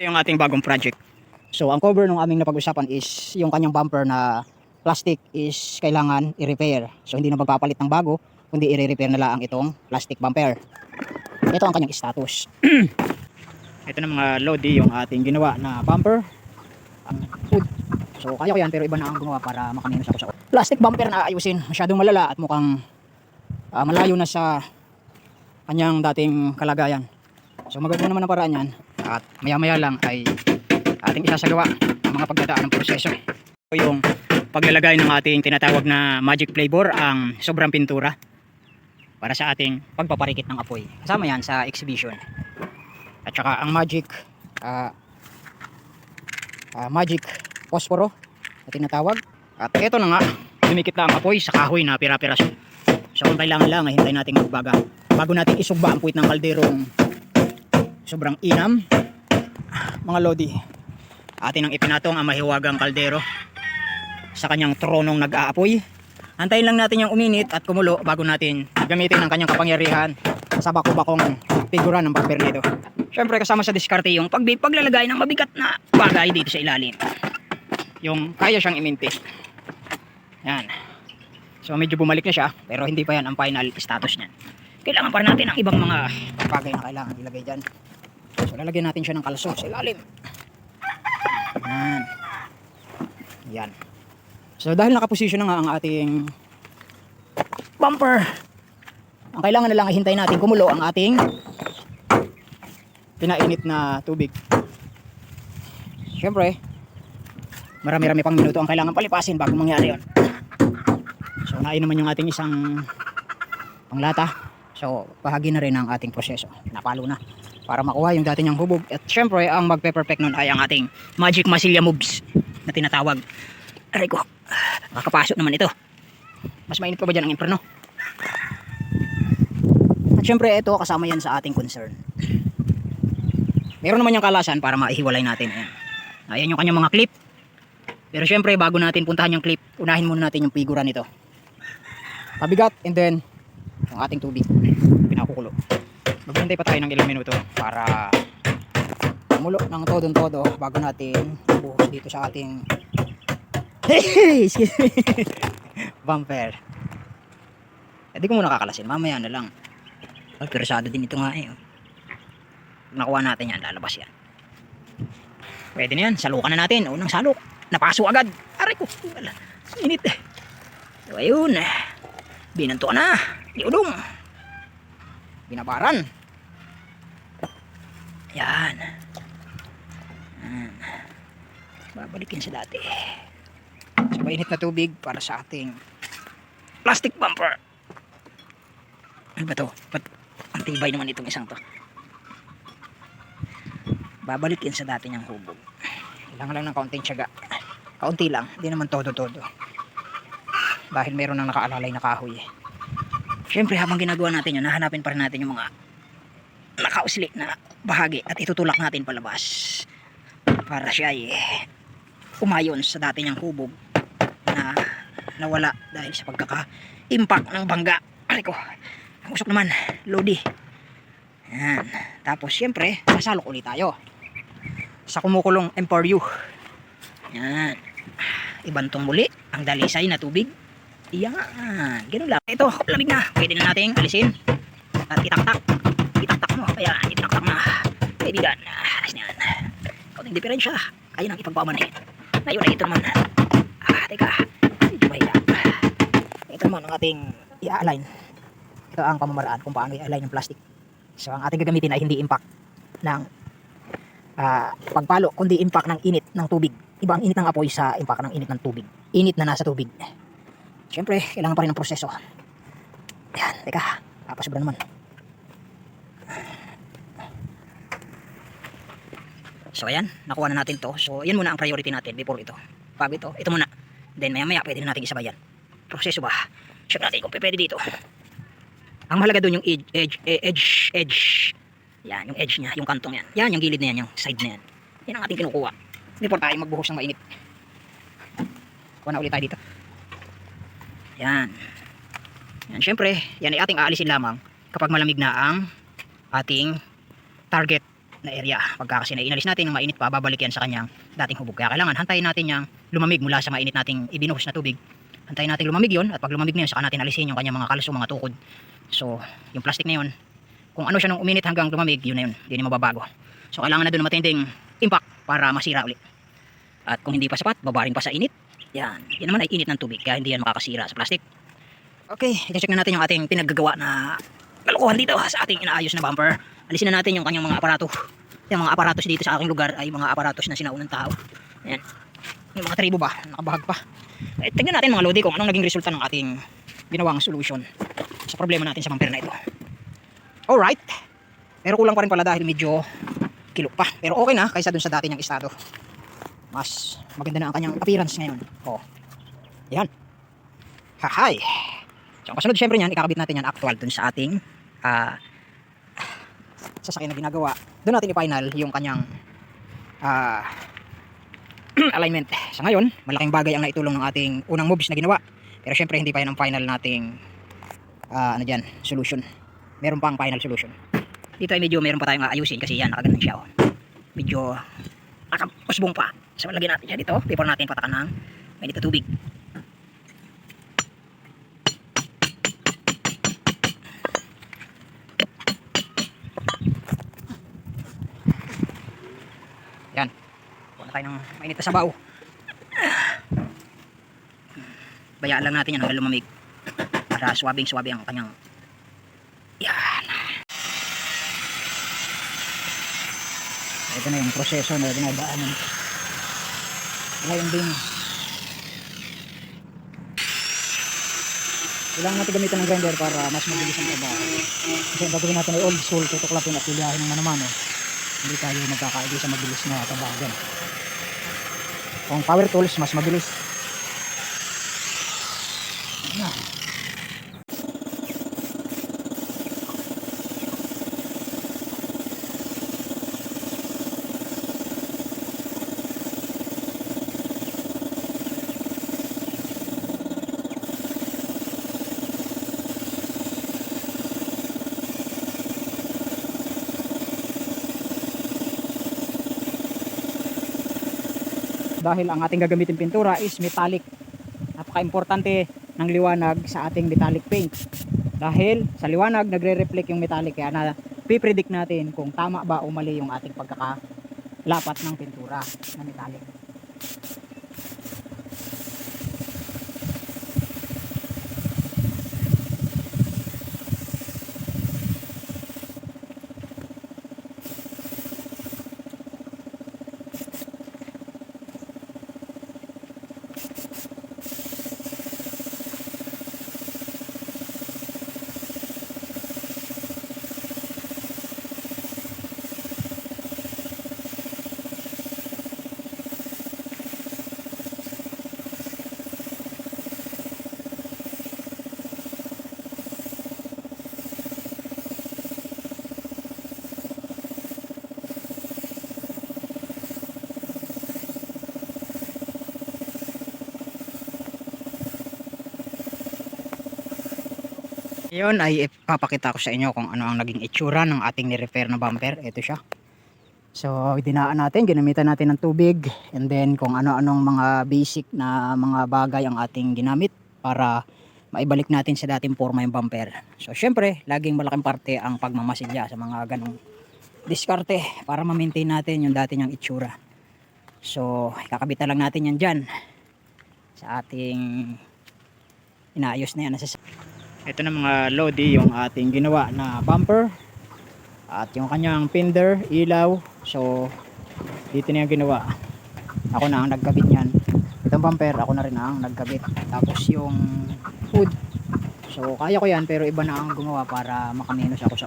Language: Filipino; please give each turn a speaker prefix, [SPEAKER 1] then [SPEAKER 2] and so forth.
[SPEAKER 1] yung ating bagong project. So ang cover ng aming napag-usapan is yung kanyang bumper na plastic is kailangan i-repair. So hindi na magpapalit ng bago, kundi i-repair na lang itong plastic bumper. Ito ang kanyang status. Ito na mga lodi yung ating ginawa na bumper. Ang hood. So kaya ko yan pero iba na ang gumawa para makaminos ako sa plastic bumper na ayusin. Masyadong malala at mukhang ah, malayo na sa kanyang dating kalagayan. So maganda naman ang paraan yan at maya maya lang ay ating isasagawa ang mga pagdadaan ng proseso. Yung paglalagay ng ating tinatawag na magic flavor ang sobrang pintura para sa ating pagpaparikit ng apoy. Kasama yan sa exhibition. At saka ang magic ah, ah, magic posporo na tinatawag. At ito na nga, dumikit na ang apoy sa kahoy na pira-piraso. So kung kailangan lang, ay hintayin natin magbaga. Bago natin isugba ang puwit ng kalderong sobrang inam. Mga lodi, atin ang ipinatong ang mahiwagang kaldero sa kanyang tronong nag-aapoy. Antayin lang natin yung uminit at kumulo bago natin gamitin ang kanyang kapangyarihan sa bako-bakong figura ng bumper nito. Siyempre kasama sa diskarte yung pag paglalagay ng mabigat na bagay dito sa ilalim. Yung kaya siyang iminti. Yan. So medyo bumalik na siya pero hindi pa yan ang final status niyan. Kailangan pa natin ang ibang mga bagay na kailangan ilagay dyan. So lalagyan natin siya ng kalso sa ilalim. Yan. Yan. So dahil nakaposisyon na nga ang ating bumper, ang kailangan na lang ay hintayin natin kumulo ang ating pinainit na tubig. Siyempre, marami-rami pang minuto ang kailangan palipasin bago mangyari yon. So nain naman yung ating isang panglata. So bahagi na rin ang ating proseso. Napalo na para makuha yung dati niyang hubog. At syempre, ang magpe-perfect nun ay ang ating magic masilya moves na tinatawag. Aray ko, makakapasok naman ito. Mas mainit pa ba dyan ang imperno? At syempre, ito kasama yan sa ating concern. Meron naman yung kalasan para maihiwalay natin. Ayan. Ayan yung kanyang mga clip. Pero syempre, bago natin puntahan yung clip, unahin muna natin yung figura nito. Pabigat and then yung ating tubig. Pinakukulo. Maghintay pa tayo ng ilang minuto para kumulo ng todong todo bago natin buhos dito sa ating excuse me bumper. Eh di ko muna kakalasin, mamaya na lang. Ay, persado din ito nga eh. oh. Nakuha natin yan, lalabas yan. Pwede na yan, salukan na natin. Unang salok, napaso agad. Aray ko. Init eh. Ayun. Binanto na. Iudong. Binabaran. Yan. Yan. Babalikin sa dati. So, mainit na tubig para sa ating plastic bumper. Ano ba to? Ba't ang tibay naman itong isang to? Babalikin sa dati niyang hubog. Kailangan lang ng kaunting tiyaga. Kaunti lang. Hindi naman todo-todo. Dahil meron nang nakaalalay na kahoy eh. Siyempre habang ginagawa natin yun, nahanapin pa rin natin yung mga nakausli na bahagi at itutulak natin palabas para siya ay umayon sa dati niyang hubog na nawala dahil sa pagkaka-impact ng bangga. Ay ko, ang usok naman, lodi. Yan. Tapos siyempre, sasalok ulit tayo sa kumukulong M4U. Yan. Ibantong muli ang dalisay na tubig. Yan. Ganun lang. Ito, lamig na. Pwede na nating alisin. At itaktak. Itaktak mo. Ayan, itaktak na. Kaibigan. Ayos na yan. Kaunting diferensya. Ayun ang ipagpamanay. Ngayon ay ito naman. Ah, teka. Medyo mahirap. Ito naman ang ating i-align. Ito ang pamamaraan kung paano i-align yung plastic. So, ang ating gagamitin ay hindi impact ng ah, pagpalo, kundi impact ng init ng tubig. Iba ang init ng apoy sa impact ng init ng tubig. Init na nasa tubig. Siyempre, kailangan pa rin ng proseso. Yan, teka. Papasobra naman. So ayan, nakuha na natin to. So yan muna ang priority natin before ito. Bago ito, ito muna. Then maya maya pwede na natin isabay yan. Proseso ba? Check natin kung pwede dito. Ang mahalaga doon yung edge, edge, eh, edge, edge. Yan, yung edge niya, yung kantong yan. Yan, yung gilid na yan, yung side na yan. Yan ang ating kinukuha. Before tayo magbuhos ng mainit. Kuha na ulit tayo dito. Yan. Yan, syempre, yan ay ating aalisin lamang kapag malamig na ang ating target na area. Pagka kasi na inalis natin yung mainit pa, babalik yan sa kanyang dating hubog. Kaya kailangan hantayin natin yung lumamig mula sa mainit nating ibinuhos na tubig. Hantayin natin lumamig yon at pag lumamig na yun, saka natin alisin yung kanyang mga kalso, mga tukod. So, yung plastic na yun, kung ano siya nung uminit hanggang lumamig, yun na yun. Hindi na mababago. So, kailangan na doon matinding impact para masira ulit. At kung hindi pa sapat, babaring pa sa init. Yan. Yan naman ay init ng tubig, kaya hindi yan makakasira sa plastic. Okay, i-check na natin yung ating pinaggagawa na kalokohan dito sa ating inaayos na bumper. Alisin na natin yung kanyang mga aparato. Yung mga aparatos dito sa aking lugar ay mga aparatos na sinaunang tao. Ayan. Yung mga tribo ba, nakabahag pa. Eh, tingnan natin mga lodi kung anong naging resulta ng ating ginawang solution sa problema natin sa bumper na ito. Alright. Pero kulang pa rin pala dahil medyo kilo pa. Pero okay na kaysa dun sa dati niyang estado. Mas maganda na ang kanyang appearance ngayon. Oh. Yan. Hahay. So, ang kasunod syempre niyan, ikakabit natin yan actual dun sa ating ah sasakyan na ginagawa. Doon natin i-final yung kanyang ah alignment. Sa ngayon, malaking bagay ang naitulong ng ating unang moves na ginawa. Pero syempre hindi pa yan ang final nating ah, ano dyan, solution. Meron pa ang final solution. Dito ay medyo meron pa tayong aayusin kasi yan, nakagandang siya. Oh. Medyo nakapusbong pa. So lagyan natin siya dito before natin patakan ng mainit na tubig. Yan. Kuha na tayo ng mainit na sabaw. Bayaan lang natin yan hanggang lumamig. Para swabing swabe ang kanyang yan. Ito na yung proseso na dinadaanan. Ngayon din. Kailangan natin gamitan ng grinder para mas mabilis ang trabaho. Kasi ang gagawin natin ay old school, tutuklapin at pilihahin ng mano-mano. Hindi tayo magkakaigi sa mabilis na trabaho. Kung power tools, mas mabilis. Na. Dahil ang ating gagamitin pintura is metallic. Napaka-importante ng liwanag sa ating metallic paint. Dahil sa liwanag nagre-reflect yung metallic kaya na pipredict natin kung tama ba o mali yung ating pagkakalapat ng pintura na metallic Ngayon ay ipapakita ko sa inyo kung ano ang naging itsura ng ating ni-repair na bumper. Ito siya. So, dinaan natin, ginamitan natin ng tubig and then kung ano-anong mga basic na mga bagay ang ating ginamit para maibalik natin sa dating forma yung bumper. So, syempre, laging malaking parte ang pagmamasilya sa mga ganong diskarte para ma-maintain natin yung dati niyang itsura. So, kakabitan lang natin yan dyan sa ating inaayos na yan. Nasas- ito na mga lodi yung ating ginawa na bumper at yung kanyang fender, ilaw. So dito na yung ginawa. Ako na ang nagkabit niyan. Itong bumper ako na rin ang nagkabit. Tapos yung hood. So kaya ko yan pero iba na ang gumawa para makaminos ako sa